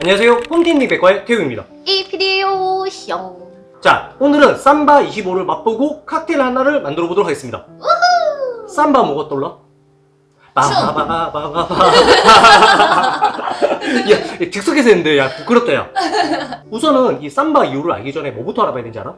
안녕하세요. 홈틴니 백과의 태우입니다. 이피디오 형. 자, 오늘은 삼바 25를 맛보고 칵테일 하나를 만들어 보도록 하겠습니다. 삼바 뭐가 떠올라? 바바바바바바. 야, 즉석에서 했는데, 야, 부끄럽다, 야. 우선은 이 삼바 이유를 알기 전에 뭐부터 알아봐야 되는지 알아?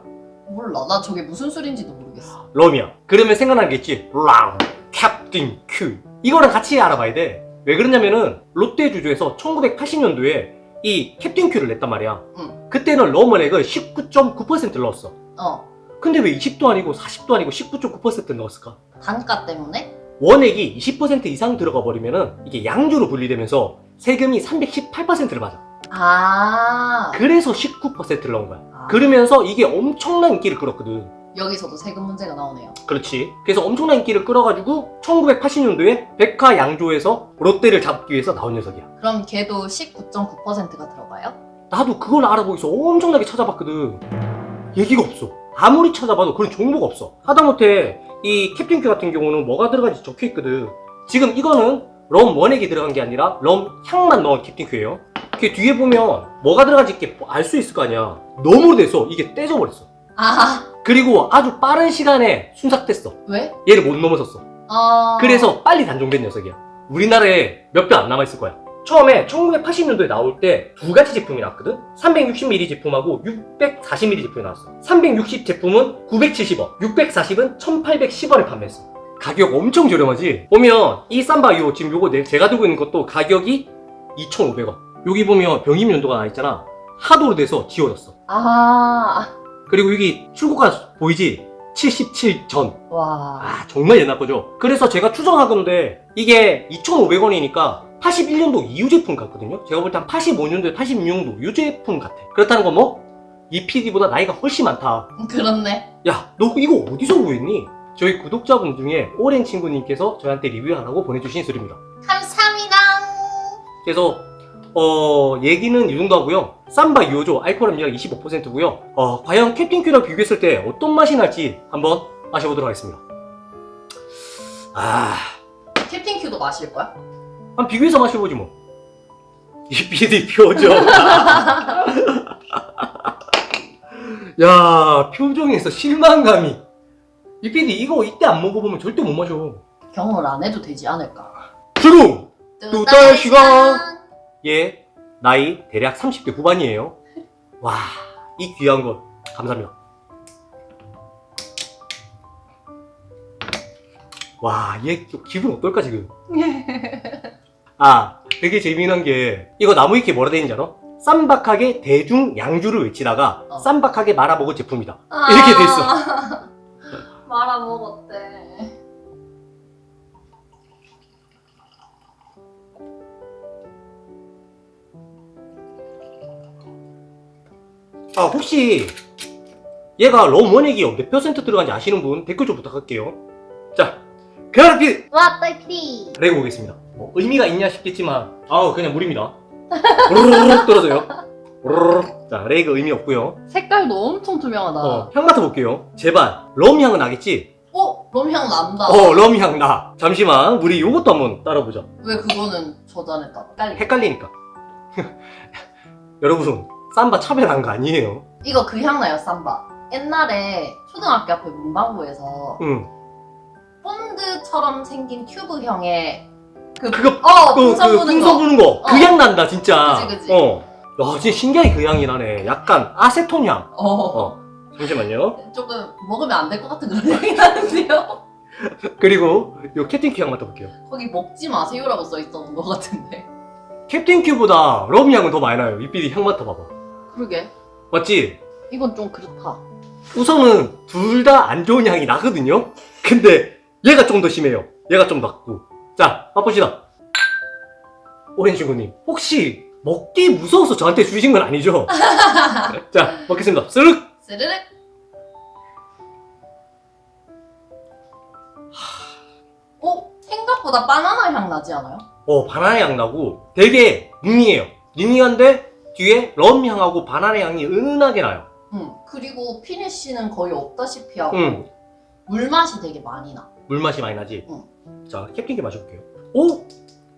몰라. 나 저게 무슨 술인지도 모르겠어. 럼이야. 그러면 생각나겠지? 람, 캡틴 큐. 이거랑 같이 알아봐야 돼. 왜 그러냐면은, 롯데 주주에서 1980년도에 이 캡틴 큐를 냈단 말이야. 응. 그때는 럼원액을 19.9%를 넣었어. 어. 근데 왜 20도 아니고 40도 아니고 19.9% 넣었을까? 단가 때문에? 원액이 20% 이상 들어가 버리면은 이게 양주로 분리되면서 세금이 318%를 받아. 아. 그래서 19%를 넣은 거야. 아. 그러면서 이게 엄청난 인기를 끌었거든. 여기서도 세금 문제가 나오네요. 그렇지. 그래서 엄청난 인기를 끌어가지고 1980년도에 백화 양조에서 롯데를 잡기 위해서 나온 녀석이야. 그럼 걔도 19.9%가 들어가요? 나도 그걸 알아보기 위해서 엄청나게 찾아봤거든. 얘기가 없어. 아무리 찾아봐도 그런 정보가 없어. 하다못해 이 캡틴 큐 같은 경우는 뭐가 들어간지 적혀 있거든. 지금 이거는 럼 원액이 들어간 게 아니라 럼 향만 넣은 캡틴 큐예요. 그 뒤에 보면 뭐가 들어간지 이렇게 알 수 있을 거 아니야. 너무 돼서 이게 떼져버렸어. 아. 그리고 아주 빠른 시간에 순삭됐어. 왜? 얘를 못 넘어섰어. 아. 그래서 빨리 단종된 녀석이야. 우리나라에 몇표안 남아있을 거야. 처음에 1980년도에 나올 때 두 가지 제품이 나왔거든? 360ml 제품하고 640ml 제품이 나왔어. 360 제품은 970원, 640은 1810원에 판매했어. 가격 엄청 저렴하지? 보면 이 쌈바 요 지금 요거 내- 제가 들고 있는 것도 가격이 2,500원. 여기 보면 병임 연도가 나 있잖아. 하도 오래돼서 지워졌어. 아. 그리고 여기 출고가 보이지? 77 전. 와. 아 정말 옛날 거죠. 그래서 제가 추정하건데 이게 2,500원이니까 81년도 이후 제품 같거든요. 제가 볼 때 한 85년도, 86년도 이 제품 같아. 그렇다는 건 뭐? 이 PD보다 나이가 훨씬 많다. 그렇네. 야, 너 이거 어디서 구했니? 저희 구독자분 중에 오랜 친구님께서 저한테 리뷰하라고 보내주신 소리입니다. 감사합니다. 그래서 어 얘기는 이 정도 하고요. 삼바 2호조 알코올 함량 25%고요. 어 과연 캡틴 큐랑 비교했을 때 어떤 맛이 날지 한번 마셔보도록 하겠습니다. 아, 캡틴 큐도 마실 거야? 한번 비교해서 마셔보지 뭐. 이 PD 표정. 야, 표정에서 실망감이. 이 PD 이거 이때 안 먹어보면 절대 못 마셔. 경험을 안 해도 되지 않을까? 주름! 달 시간. 예, 나이 대략 30대 후반이에요. 와, 이 귀한 것 감사합니다. 와, 얘 기분 어떨까 지금? 아, 되게 재미난 게 이거 나무 위키에 뭐라 되는지 알아? 쌈박하게 대중 양주를 외치다가 어. 쌈박하게 말아먹은 제품이다. 이렇게 돼 있어. 아. 말아먹었대. 아, 혹시 얘가 럼 원액이 몇 퍼센트 들어간지 아시는 분 댓글 좀 부탁할게요. 자, 그라피 이피디. 레고 보겠습니다. 뭐 의미가 있냐 싶겠지만, 아우 그냥 물입니다. 우르르륵 떨어져요. 자, 레이가 의미 없고요. 색깔도 엄청 투명하다. 어, 향 맡아볼게요. 제발 럼 향은 나겠지? 어? 럼향 난다. 어, 럼향 나. 잠시만, 우리 요것도 한번 따라보자. 왜 그거는 저잔했다. 빨리. 헷갈리니까. 여러분, 쌈바 차별한 거 아니에요. 이거 그 향 나요, 쌈바. 옛날에 초등학교 앞에 문방구에서 응. 본드처럼 생긴 튜브형의 그 그거 어, 그, 풍선 그 부는 풍선 거. 부는 거. 그 어. 향 난다, 진짜. 그치, 그치. 어. 야, 진짜 신기하게 그 향이 나네. 약간 아세톤 향. 어. 어. 잠시만요. 조금 먹으면 안 될 것 같은 그런 향이 나는데요. 그리고 요 캡틴 큐 향 맡아볼게요. 거기 먹지 마세요라고 써 있었던 것 같은데. 캡틴 큐보다 럼 향은 더 많이 나요. 이삐디 향 맡아봐봐. 그러게. 맞지? 이건 좀 그렇다. 우선은 둘 다 안 좋은 향이 나거든요? 근데 얘가 좀 더 심해요. 얘가 좀 낫고. 자, 맛봅시다. 오렌 친구님, 혹시 먹기 무서워서 저한테 주신 건 아니죠? 자, 먹겠습니다. 쓱! 스르륵. 어? 생각보다 바나나 향 나지 않아요? 어, 바나나 향 나고 되게 닝닝해요. 닝닝한데 뒤에 럼 향하고 바나나 향이 은은하게 나요. 응. 그리고 피니쉬는 거의 없다시피 하고 응. 물맛이 되게 많이 나. 물맛이 많이 나지? 응. 자, 캡틴 게 마셔볼게요. 오!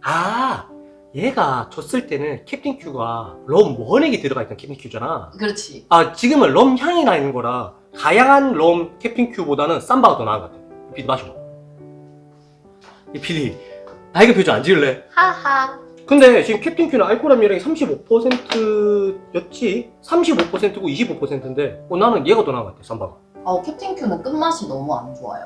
아! 얘가 졌을 때는 캡틴 큐가 럼 원액이 들어가 있던 캡틴 큐잖아. 그렇지. 아 지금은 럼 향이 나 있는 거라 가양한 럼 캡틴 큐보다는 쌈바가 더 나은 것 같아. 이 PD 마셔봐. 이 PD 나이가 표정 안 지을래? 하하. 근데 지금 캡틴 큐는 알코올 함유량이 35%였지 35%고 25%인데 어, 나는 얘가 더 나은 것 같아 쌈바가. 어, 캡틴 큐는 끝맛이 너무 안 좋아요.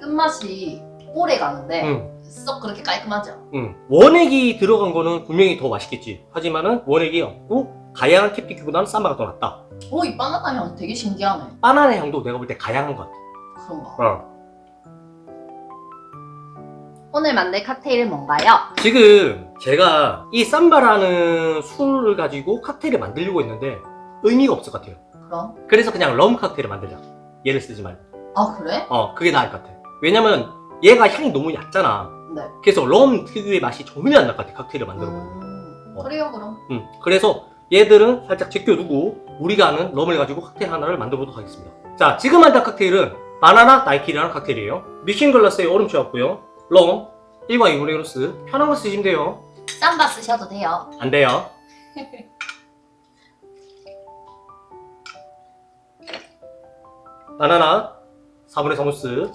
끝맛이 오래 가는데 응. 썩 그렇게 깔끔하지 않아. 응. 원액이 들어간 거는 분명히 더 맛있겠지. 하지만은 원액이 없고 가양한 캡틴 큐보다는 쌈바가 더 낫다. 오, 이 바나나 향 되게 신기하네. 바나나 향도 내가 볼 때 가양한 것 같아. 그런가. 어. 오늘 만들 칵테일은 뭔가요? 지금 제가 이 쌈바라는 술을 가지고 칵테일을 만들려고 했는데 의미가 없을 것 같아요. 그럼? 그래서 그냥 럼 칵테일을 만들자. 얘를 쓰지 말고. 아, 그래? 어, 그게 나을 것 같아. 왜냐면 얘가 향이 너무 얕잖아. 네. 그래서 럼 특유의 맛이 전혀 안 날 것 같아. 칵테일을 만들어 보면. 음, 어. 그래요, 그럼. 음, 그래서 얘들은 살짝 제껴두고 우리가 아는 럼을 가지고 칵테일 하나를 만들어 보도록 하겠습니다. 자, 지금 한다 칵테일은 바나나 나이키라는 칵테일이에요. 미신 글라스에 얼음 채웠고요. 럼, 1과 2분의 1로스 편한 거 쓰시면 돼요. 쌈바 쓰셔도 돼요. 안 돼요. 바나나 4분의 3오스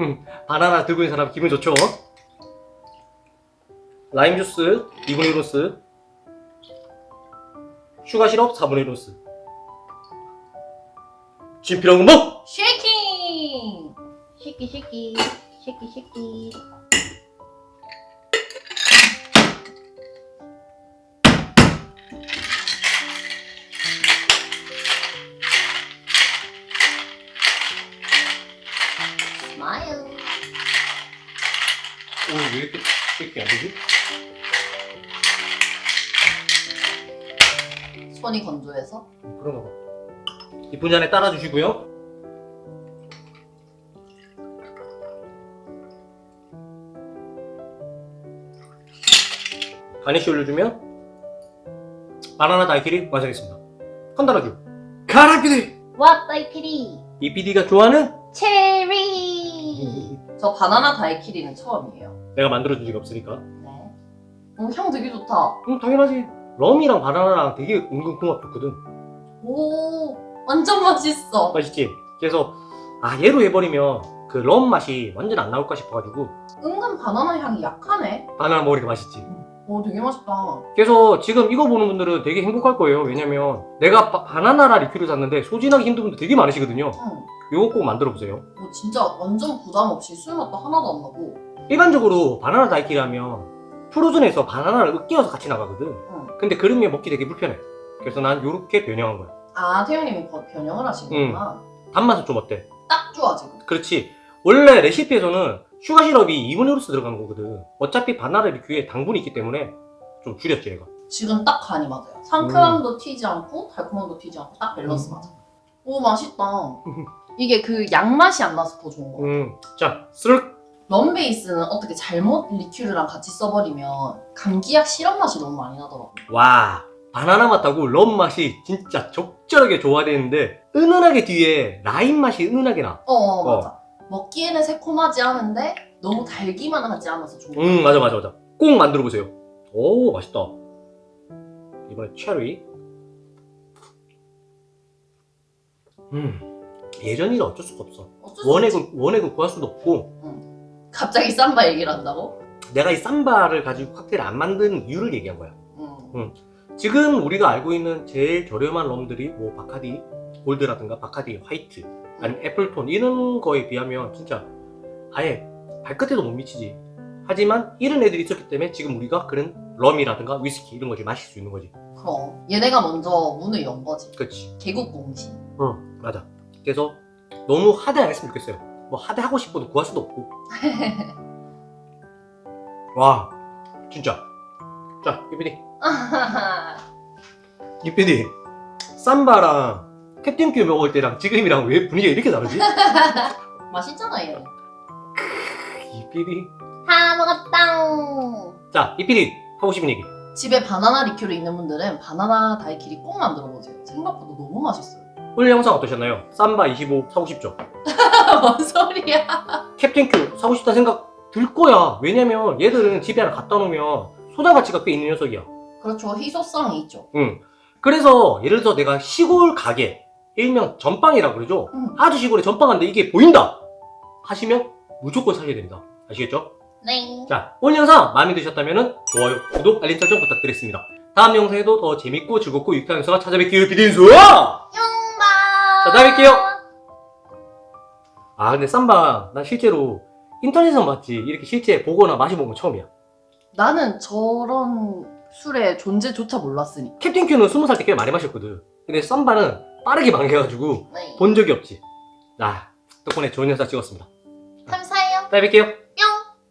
음, 바나나 들고 있는 사람 기분 좋죠? 라임 주스 2분의 1오스 슈가 시럽 4분의 1오스 지금 필요한 건 뭐? 쉐이킹! 쉐키, 쉐키. 쉐키, 쉐키. 스마일. 오늘 왜 이렇게 이렇게 안 되지? 손이 건조해서. 그런가 봐 이쁜 잔에 따라주시고요 가니쉬 올려주면 바나나 다이키리 완성했습니다 컨다라주 가라피디 와, 따이키리. 이 PD가 좋아하는 체리. 저 바나나 다이키리는 처음이에요. 내가 만들어준 적이 없으니까 네. 오, 향 되게 좋다. 음 당연하지 럼이랑 바나나랑 되게 은근 궁합 좋거든 오, 완전 맛있어. 맛있지? 그래서 아 얘로 해버리면 그 럼 맛이 완전 안 나올까 싶어가지고 은근 바나나 향이 약하네. 바나나 먹으니까 맛있지 오, 되게 맛있다. 그래서 지금 이거 보는 분들은 되게 행복할 거예요. 왜냐면 내가 바, 바나나라 리큐를 샀는데 소진하기 힘든 분들 되게 많으시거든요. 응. 이거 꼭 만들어 보세요. 뭐 진짜 완전 부담 없이 술 맛도 하나도 안 나고. 일반적으로 바나나 다이키리 하면 프로즌에서 바나나를 으깨어서 같이 나가거든. 응. 근데 그러면 먹기 되게 불편해. 그래서 난 이렇게 변형한 거야. 아, 태영님이 거- 변형을 하신 거구나. 단맛은 좀 어때? 딱 좋아, 지금. 그렇지. 원래 레시피에서는 슈가 시럽이 2분의 1로스 들어가는 거거든. 어차피 바나나 리큐에 당분이 있기 때문에 좀 줄였지 얘가. 지금 딱 간이 맞아요. 상큼함도 튀지 않고, 달콤함도 튀지 않고, 딱 밸런스 음. 맞아. 오, 맛있다. 이게 그 양 맛이 안 나서 더 좋은 거 같아. 음, 자, 스르륵. 럼 베이스는 어떻게 잘못 리큐르랑 같이 써버리면 감기약 시럽 맛이 너무 많이 나더라고. 와 바나나 맛하고 럼 맛이 진짜 적절하게 조화되는데 은은하게 뒤에 라임 맛이 은은하게 나. 어, 어, 맞아. 먹기에는 새콤하지 않은데 너무 달기만 하지 않아서 좋은 거음 맞아 맞아 맞아. 꼭 만들어 보세요. 오 맛있다. 이번에 체리. 음 예전이라 어쩔 수가 없어. 어쩔 수 없지. 원액은 원액은 구할 수도 없고 갑자기 쌈바 얘기를 한다고? 내가 이 쌈바를 가지고 칵테일 안 만든 이유를 얘기한 거야. 응. 지금 우리가 알고 있는 제일 저렴한 럼들이 뭐 바카디 골드라든가 바카디 화이트 아니면 애플톤 이런 거에 비하면 진짜 아예 발끝에도 못 미치지. 하지만 이런 애들이 있었기 때문에 지금 우리가 그런 럼이라든가 위스키 이런 거를 마실 수 있는 거지. 그럼 얘네가 먼저 문을 연 거지. 그렇지 개국 공신. 응 맞아. 그래서 너무 하대 안 했으면 좋겠어요. 뭐 하대 하고 싶어도 구할 수도 없고. 와 진짜. 자 이PD 이PD 쌈바랑 캡틴 큐 먹을 때랑 지금이랑 왜 분위기가 이렇게 다르지? 맛있잖아 얘. 이PD 다 먹었당. 자 이PD 하고 싶은 얘기 집에 바나나 리큐르 있는 분들은 바나나 다이키리 꼭 만들어 보세요. 생각보다 너무 맛있어요. 오늘 영상 어떠셨나요? 쌈바 25 사고 싶죠? 뭔 소리야? 캡틴 큐 사고 싶다 생각 들 거야 왜냐면 얘들은 집에 하나 갖다 놓으면 소장 가치가 꽤 있는 녀석이야. 그렇죠. 희소성이 있죠. 응. 그래서 예를 들어서 내가 시골 가게 일명 전빵이라고 그러죠. 음. 아주 시골에 전빵한데 이게 보인다 하시면 무조건 사셔야 됩니다. 아시겠죠? 네. 자, 오늘 영상 마음에 드셨다면 좋아요, 구독, 알림 설정 부탁드리겠습니다. 다음 영상에도 더 재밌고 즐겁고 유쾌한 영상을 찾아뵙기를 비딘수! 자, 흉바. 다음에 뵐게요. 아, 근데 쌈바, 난 실제로 인터넷에서 봤지. 이렇게 실제 보거나 마셔본 건 처음이야. 나는 저런 술의 존재조차 몰랐으니. 캡틴 큐는 스무 살 때 꽤 많이 마셨거든. 근데 쌈바는 빠르게 망해가지고 네. 본 적이 없지. 아, 덕분에 좋은 영상 찍었습니다. 감사해요. 다음에 뵐게요.